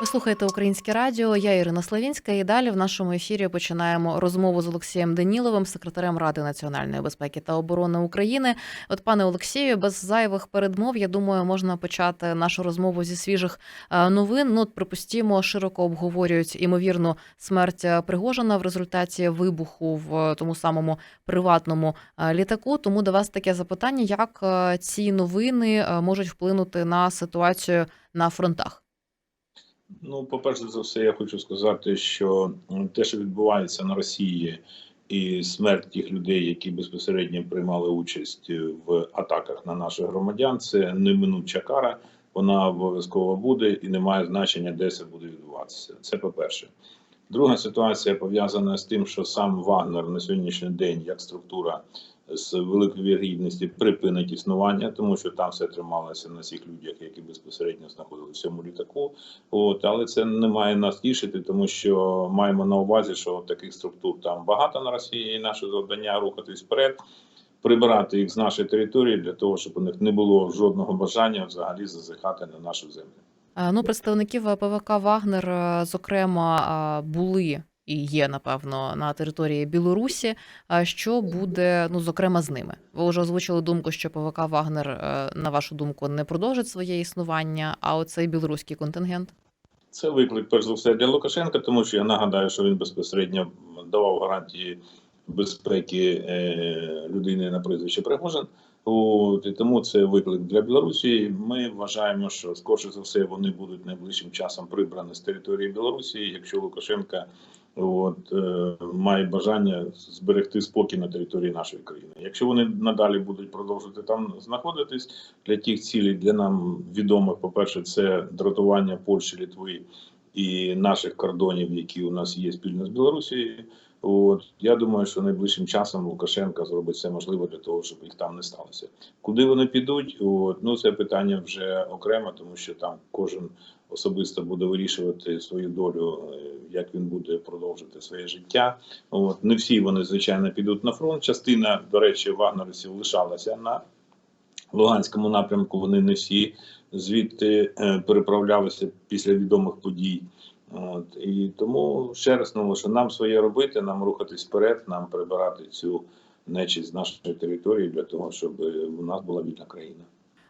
Ви слухаєте Українське радіо. Я Ірина Славінська. І далі в нашому ефірі починаємо розмову з Олексієм Даніловим, секретарем Ради національної безпеки та оборони України. От, пане Олексію, без зайвих передмов, я думаю, можна почати нашу розмову зі свіжих е, новин. Ну, припустімо, широко обговорюють імовірну смерть е, Пригожина в результаті вибуху в тому самому приватному е, літаку. Тому до вас таке запитання: як е, ці новини е, можуть вплинути на ситуацію на фронтах? Ну, по-перше за все, я хочу сказати, що те, що відбувається на Росії, і смерть тих людей, які безпосередньо приймали участь в атаках на наших громадян, це неминуча кара. Вона обов'язково буде і не має значення, де це буде відбуватися. Це по-перше. Друга ситуація пов'язана з тим, що сам Вагнер на сьогоднішній день як структура з великою вірогідністю припинить існування, тому що там все трималося на цих людях, які безпосередньо знаходилися в цьому літаку. От, але це не має нас тішити, тому що маємо на увазі, що таких структур там багато на Росії, і наше завдання рухатись вперед, прибирати їх з нашої території для того, щоб у них не було жодного бажання взагалі зазихати на нашу землю. Ну, представників ПВК Вагнер, е, зокрема, були і є, напевно, на території Білорусі. А Що буде, ну, зокрема, з ними? Ви вже озвучили думку, що ПВК Вагнер, е, на вашу думку, не продовжить своє існування, а оцей білоруський контингент? Це виклик, перш за все, для Лукашенка, тому що я нагадаю, що він безпосередньо давав гарантії безпеки е, людини на прізвище Пригожин. От, і тому це виклик для Білорусі. Ми вважаємо, що скорше за все вони будуть найближчим часом прибрані з території Білорусі, якщо Лукашенка от, е, має бажання зберегти спокій на території нашої країни. Якщо вони надалі будуть продовжувати там знаходитись для тих цілей, для нам відомих, по-перше, це дратування Польщі, Літви і наших кордонів, які у нас є спільно з Білорусією. От я думаю, що найближчим часом Лукашенка зробить все можливе для того, щоб їх там не сталося. Куди вони підуть? От ну це питання вже окремо, тому що там кожен особисто буде вирішувати свою долю, е, як він буде продовжити своє життя. От не всі вони звичайно підуть на фронт. Частина, до речі, вагнерівців лишалася на Луганському напрямку. Вони не всі звідти е, переправлялися після відомих подій. От і тому ще раз ну, що нам своє робити, нам рухатись вперед, нам прибирати цю нечість з нашої території для того, щоб е, у нас була вільна країна.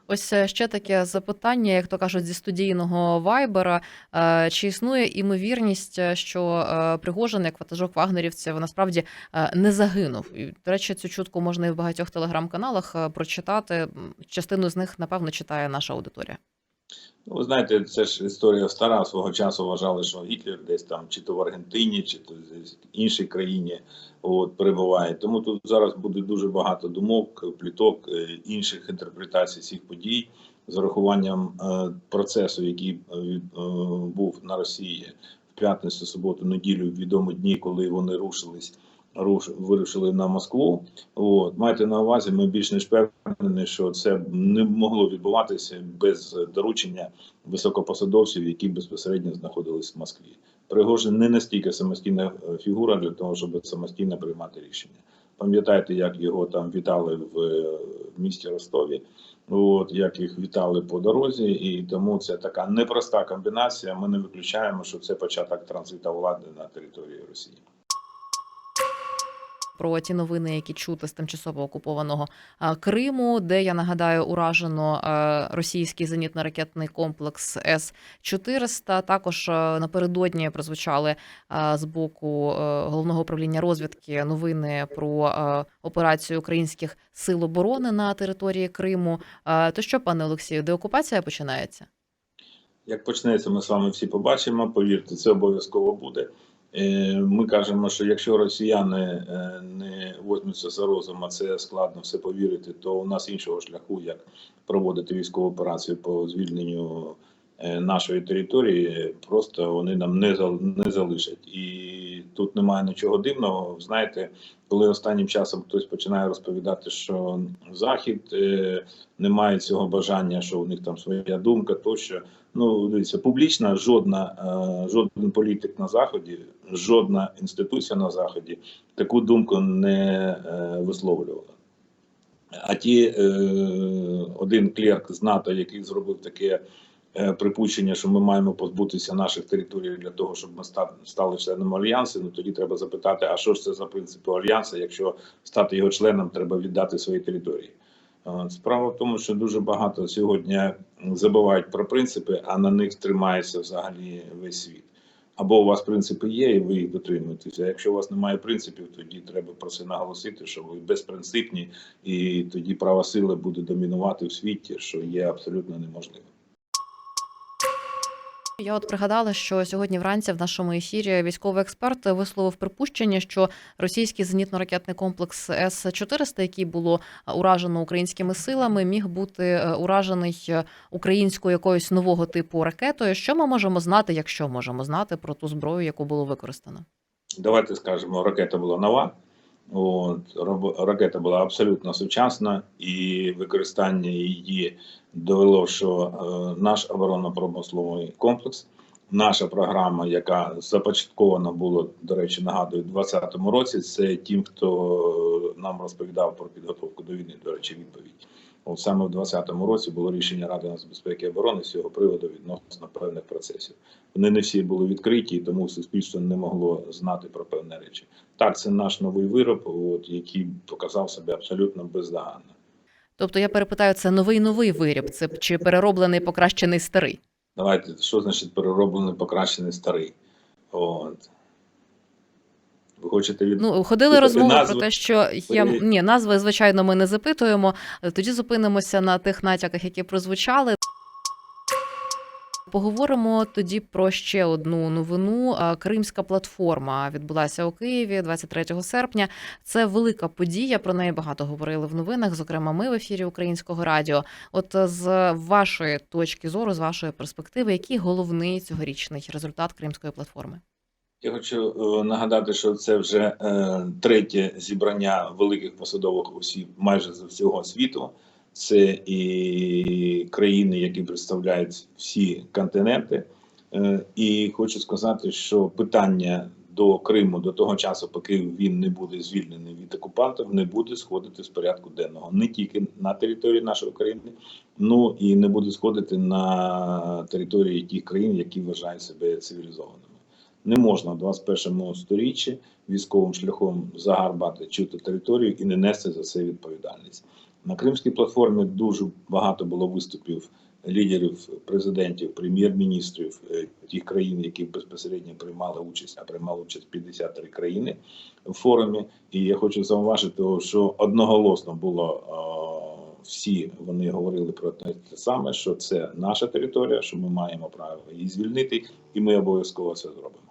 Ось е, ще таке запитання, як то кажуть, зі студійного вайбера. Е, Чи існує імовірність, що Пригожин, як ватажок вагнерівців, насправді не загинув? І, до речі, цю чутку можна і в багатьох телеграм-каналах прочитати. Частину з них, напевно, читає наша аудиторія. Ну, ви знаєте, це ж історія стара. Свого часу вважали, що Гітлер десь там, чи то в Аргентині, чи то в іншій країні от, перебуває. Тому тут зараз буде дуже багато думок, пліток, е, інших інтерпретацій цих подій з урахуванням е, процесу, який е, був на Росії в п'ятницю, суботу, неділю, відомі дні, коли вони рушились. Руш вирушили на Москву. От майте на увазі, ми більш ніж впевнені, що це не могло відбуватися без доручення високопосадовців, які безпосередньо знаходились в Москві. Пригожин не настільки самостійна е, фігура для того, щоб самостійно приймати рішення. Пам'ятаєте, як його там вітали в е, місті Ростові, от як їх вітали по дорозі, і тому це така непроста комбінація. Ми не виключаємо, що це початок транзиту влади на території Росії. Про ті новини, які чути з тимчасово окупованого Криму, де я нагадаю, уражено е, російський зенітно-ракетний комплекс С 400 Також е, напередодні прозвучали е, з боку головного управління розвідки новини про операцію українських сил оборони на території Криму. То що, пане Олексію, деокупація починається? Як почнеться, ми з вами всі побачимо. Повірте, це обов'язково буде. Е, Ми кажемо, що якщо росіяни е, не возьмуться за розум, а це складно все повірити, то у нас іншого шляху, як проводити військову операцію по звільненню нашої території, просто вони нам не не залишать. І тут немає нічого дивного. Знаєте, коли останнім часом хтось починає розповідати, що Захід е, не має цього бажання, що у них там своя думка, тощо. Ну, дивіться, публічна жодна, е, жоден політик на заході, жодна інституція на заході таку думку не е, висловлювала. А ті е, один клерк з НАТО, який зробив таке е, припущення, що ми маємо позбутися наших територій для того, щоб ми стали членом альянсу, ну тоді треба запитати, а що ж це за принципи альянсу, якщо стати його членом, треба віддати свої території. Е, Справа в тому, що дуже багато сьогодні забувають про принципи, а на них тримається взагалі весь світ. Або у вас принципи є, і ви їх дотримуєтеся. Якщо у вас немає принципів, тоді треба про це наголосити, що ви безпринципні, і тоді права сили буде домінувати в світі, що є абсолютно неможливим. Я от пригадала, що сьогодні вранці в нашому ефірі військовий експерт висловив припущення, що російський зенітно-ракетний комплекс С 400 який було уражено українськими силами, міг бути е, уражений е, українською якоюсь нового типу ракетою. Що ми можемо знати, якщо можемо знати про ту зброю, яку було використано? Давайте скажемо, ракета була нова. От, ракета була абсолютно сучасна, і використання її довело, що е, наш оборонно-промисловий комплекс, наша програма, яка започаткована була, до речі, нагадую, у 2020 році, це тим, хто нам розповідав про підготовку до війни, до речі, відповідь. От саме в 2020 році було рішення Ради нацбезпеки і оборони з цього приводу відносно певних процесів. Вони не всі були відкриті, і тому суспільство не могло знати про певні речі. Так, це наш новий вироб, от, який показав себе абсолютно бездоганно. Тобто я перепитаю, це новий новий виріб, це чи перероблений покращений старий? Давайте, що значить перероблений, покращений старий? От. Ви хочете від... Ну ходили розмови назви- про те, що я ні, назви звичайно ми не запитуємо. Тоді зупинимося на тих натяках, які прозвучали. Поговоримо тоді про ще одну новину. Кримська платформа відбулася у Києві 23 серпня. Це велика подія. Про неї багато говорили в новинах. Зокрема, ми в ефірі українського радіо. От е, з вашої точки зору, з вашої перспективи, який головний цьогорічний результат Кримської платформи? Я хочу е, нагадати, що це вже е, третє зібрання великих посадових осіб майже з всього світу. Це і країни, які представляють всі континенти. Е, і хочу сказати, що питання до Криму до того часу, поки він не буде звільнений від окупантів, не буде сходити з порядку денного не тільки на території нашої країни, ну і не буде сходити на території тих країн, які вважають себе цивілізованими. Не можна в 21 сторіччі військовим шляхом загарбати чути територію і не нести за це відповідальність. На Кримській платформі дуже багато було виступів лідерів, президентів, прем'єр-міністрів е, тих країн, які безпосередньо приймали участь, а приймали участь 53 країни в форумі. І я хочу зауважити, що одноголосно було всі вони говорили про те саме, що це наша територія, що ми маємо право її звільнити, і ми обов'язково це зробимо.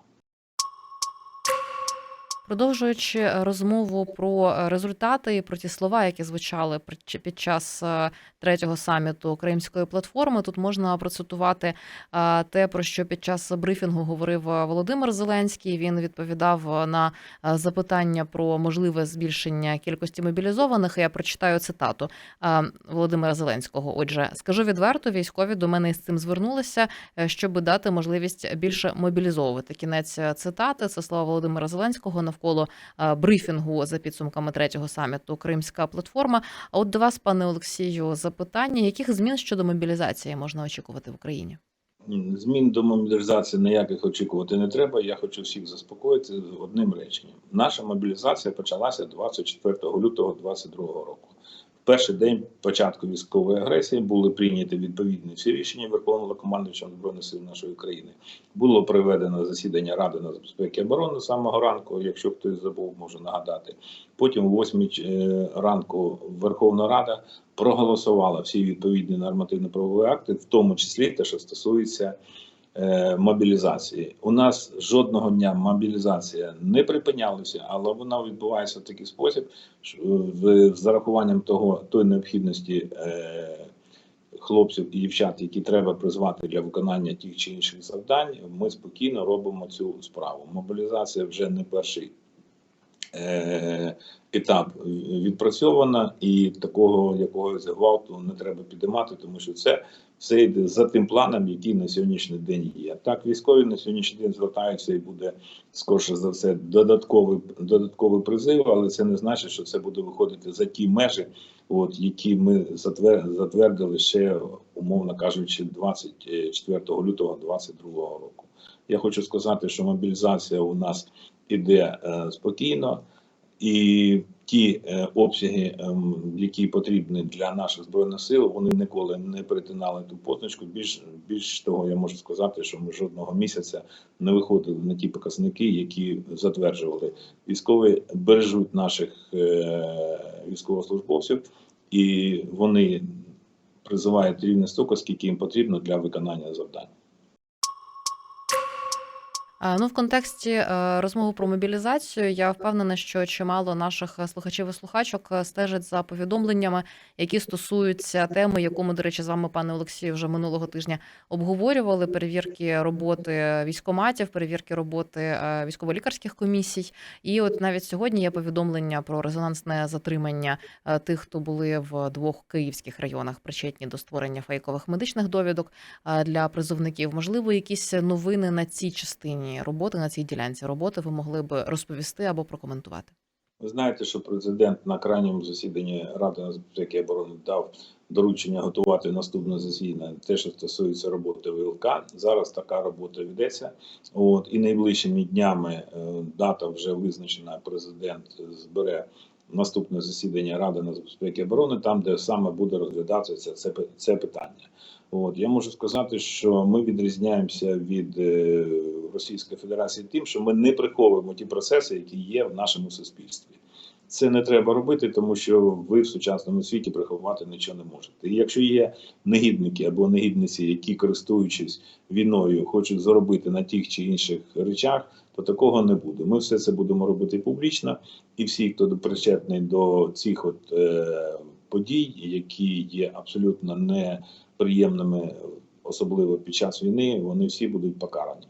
Продовжуючи е, розмову про е, результати і про ті слова, які звучали під час е, третього саміту Кримської платформи, тут можна процитувати те, про що під час брифінгу говорив Володимир Зеленський. Він відповідав на запитання про можливе збільшення кількості мобілізованих. Я прочитаю цитату Володимира Зеленського. Отже, скажу відверто, військові до мене з цим звернулися, щоб дати можливість більше мобілізовувати. Кінець цитати це слова Володимира Зеленського навколо е, брифінгу за підсумками третього саміту Кримська платформа. А от до вас, пане Олексію, запитання: яких змін щодо мобілізації можна очікувати в Україні? Змін до мобілізації ніяких очікувати не треба. Я хочу всіх заспокоїти одним реченням. Наша мобілізація почалася 24 лютого 2022 року. Перший день початку військової агресії були прийняті відповідні всі рішення Верховного командуючого збройних сил нашої країни. Було проведено засідання Ради нацбезпеки і оборони самого ранку. Якщо хтось забув, можу нагадати. Потім о 8 ранку Верховна Рада проголосувала всі відповідні нормативно-правові акти, в тому числі те, що стосується е, мобілізації. У нас жодного дня мобілізація не припинялася, але вона відбувається в такий спосіб, що, з, зарахуванням того той необхідності. Е, Хлопців і дівчат, які треба призвати для виконання тих чи інших завдань, ми спокійно робимо цю справу. Мобілізація вже не перший е, етап відпрацьована, і такого якогось гвалту не треба підіймати, тому що це все йде за тим планом, який на сьогоднішній день є. Так, військові на сьогоднішній день звертаються і буде скорше за все додатковий додатковий призив, але це не значить, що це буде виходити за ті межі, от які ми затвер- затвердили ще, умовно кажучи, 24 лютого 2022 року. Я хочу сказати, що мобілізація у нас іде е, спокійно, і ті е, обсяги, ем, які потрібні для наших збройних сил, вони ніколи не перетинали ту позначку. Більш більш того, я можу сказати, що ми жодного місяця не виходили на ті показники, які затверджували. Військові бережуть наших е, військовослужбовців, і вони призивають рівно стільки, скільки їм потрібно для виконання завдань. Е, Ну, в контексті е, розмови про мобілізацію, я впевнена, що чимало наших е, слухачів і слухачок стежать за повідомленнями, які стосуються теми, яку ми, до речі, з вами, пане Олексію, вже минулого тижня обговорювали: перевірки роботи військоматів, перевірки роботи військово-лікарських комісій. І от навіть сьогодні є повідомлення про резонансне затримання тих, хто були в двох київських районах, причетні до створення фейкових медичних довідок для призовників. Можливо, якісь новини на цій частині роботи, на цій ділянці роботи ви могли б розповісти або прокоментувати. Ви знаєте, що президент на крайньому засіданні Ради нацбезпеки оборони дав доручення готувати наступне засідання, те, що стосується роботи ВЛК. Зараз така робота ведеться. От і найближчими днями е, дата вже визначена. Президент збере наступне засідання Ради нацбезпеки і оборони, там де саме буде розглядатися це, це питання. От я можу сказати, що ми відрізняємося від е, Російської Федерації тим, що ми не приховуємо ті процеси, які є в нашому суспільстві. Це не треба робити, тому що ви в сучасному світі приховувати нічого не можете. І якщо є негідники або негідниці, які користуючись війною, хочуть заробити на тих чи інших речах, то такого не буде. Ми все це будемо робити публічно, і всі, хто причетний до цих от е, подій, які є абсолютно неприємними, особливо під час війни, вони всі будуть покарані.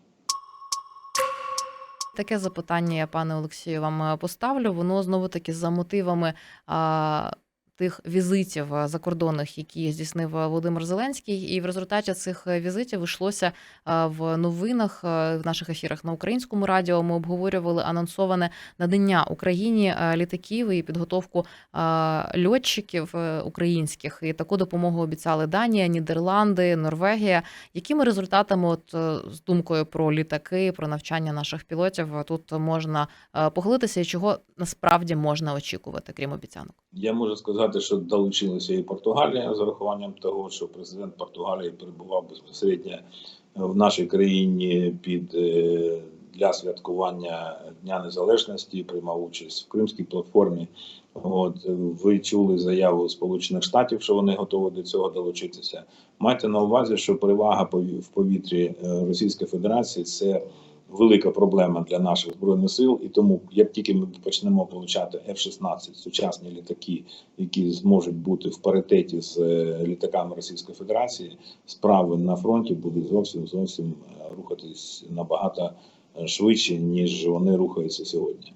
Таке запитання я, пане Олексію, вам е, поставлю. Воно знову таки за мотивами а, тих візитів закордонних, які здійснив Володимир Зеленський. І в результаті цих е, візитів йшлося в новинах в наших ефірах на українському радіо. Ми обговорювали анонсоване надання Україні літаків і підготовку льотчиків е, українських. І таку допомогу обіцяли Данія, Нідерланди, Норвегія. Якими результатами, от е, з думкою про літаки, про навчання наших пілотів, е, тут можна е, похилитися, і чого насправді можна очікувати, крім обіцянок? Я можу сказати, що долучилася і Португалія з урахуванням того, що президент Португалії перебував безпосередньо в нашій країні під е, для святкування Дня Незалежності, приймав участь в Кримській платформі. От ви чули заяву Сполучених Штатів, що вони готові до цього долучитися. Майте на увазі, що перевага в повітрі е, Російської Федерації це велика проблема для наших збройних сил, і тому як тільки ми почнемо получати F-16, сучасні літаки, які зможуть бути в паритеті з е, літаками Російської Федерації, справи на фронті будуть зовсім зовсім е, рухатись набагато е, швидше, ніж вони рухаються сьогодні.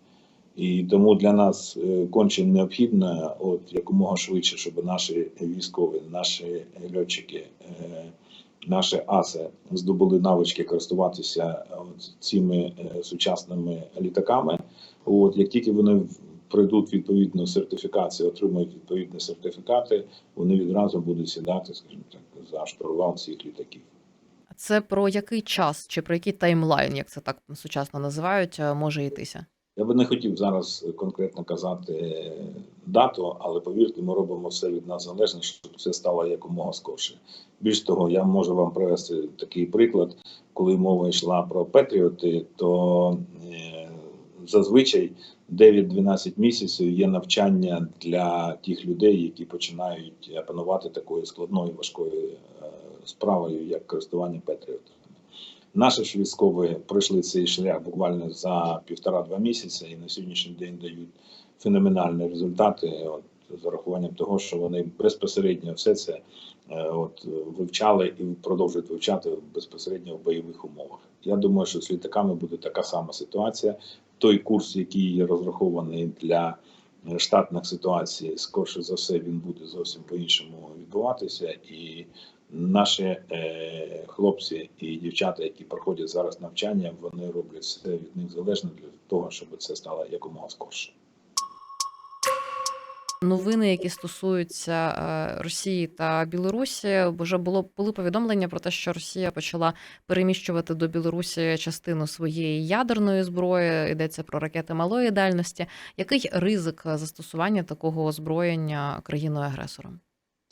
І тому для нас конче необхідно, от якомога швидше, щоб наші військові, наші льотчики, наші аси здобули навички користуватися е, цими е, сучасними літаками. От як тільки вони пройдуть відповідну сертифікацію, отримають відповідні сертифікати, вони відразу будуть сідати, скажімо так, за штурвал цих літаків. Це про який час чи про який таймлайн, як це так сучасно називають, е, може йтися? Я би не хотів зараз конкретно казати е, дату, але повірте, ми робимо все від нас залежне, щоб це стало якомога скорше. Більш того, я можу вам привести такий приклад, коли мова йшла про Петріоти, то е, зазвичай 9-12 місяців є навчання для тих людей, які починають опанувати такою складною важкою е, справою, як користування Петріотами. Наші ж військові пройшли цей шлях буквально за півтора-два місяці, і на сьогоднішній день дають феноменальні результати. От з урахуванням того, що вони безпосередньо все це е, от вивчали і продовжують вивчати безпосередньо в бойових умовах. Я думаю, що з літаками буде така сама ситуація. Той курс, який розрахований для е, штатних ситуацій, скорше за все, він буде зовсім по-іншому відбуватися і Наші е, хлопці і дівчата, які проходять зараз навчання, вони роблять все від них залежне для того, щоб це стало якомога скорше. Новини, які стосуються е, Росії та Білорусі, вже було були повідомлення про те, що Росія почала переміщувати до Білорусі частину своєї ядерної зброї. Йдеться про ракети малої дальності. Який ризик застосування такого озброєння країною агресором?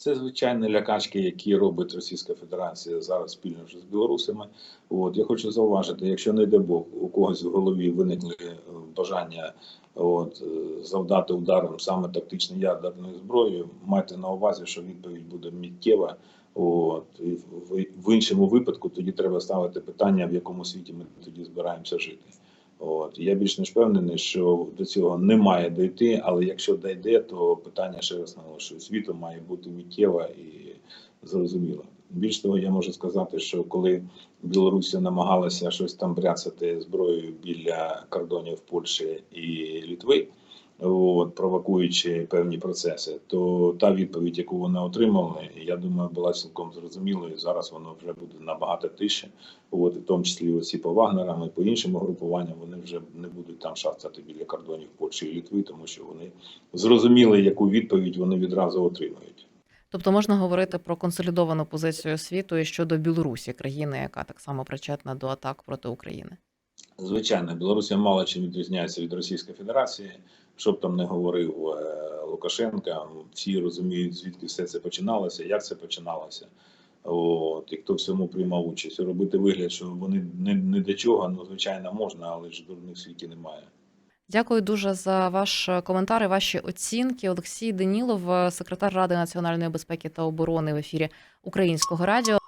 Це звичайні лякачки, які робить Російська Федерація зараз спільно з білорусами. От я хочу зауважити, якщо не йде Бог, у когось в голові виникли е, бажання от, е, завдати ударом саме тактичною ядерною зброєю, майте на увазі, що відповідь буде миттєва. От і в іншому випадку тоді треба ставити питання, в якому світі ми тоді збираємося жити. От я більш ніж впевнений, що до цього не має дойти, але якщо дойде, то питання ще раз наголошую, світу має бути миттєва і зрозуміла. Більш того, я можу сказати, що коли Білорусі намагалася щось там бряцати зброєю біля кордонів Польщі і Літви, от, провокуючи певні процеси, то та відповідь, яку вони отримали, я думаю, була цілком зрозумілою. Зараз воно вже буде набагато тише. От, в тому числі оці по Вагнерам і по іншим групуванням, вони вже не будуть там шастати біля кордонів Польщі і Літви, тому що вони зрозуміли, яку відповідь вони відразу отримують. Тобто можна говорити про консолідовану позицію світу і щодо Білорусі, країни, яка так само причетна до атак проти України. Звичайно, Білорусія мало чим відрізняється від Російської Федерації. Що б там не говорив е, Лукашенка, всі розуміють, звідки все це починалося, як це починалося. От, і хто в цьому приймав участь. Робити вигляд, що вони не, не до чого, ну звичайно, можна, але ж дурних світі немає. Дякую дуже за ваш коментар і ваші оцінки. Олексій Денілов, секретар Ради національної безпеки та оборони в ефірі Українського радіо.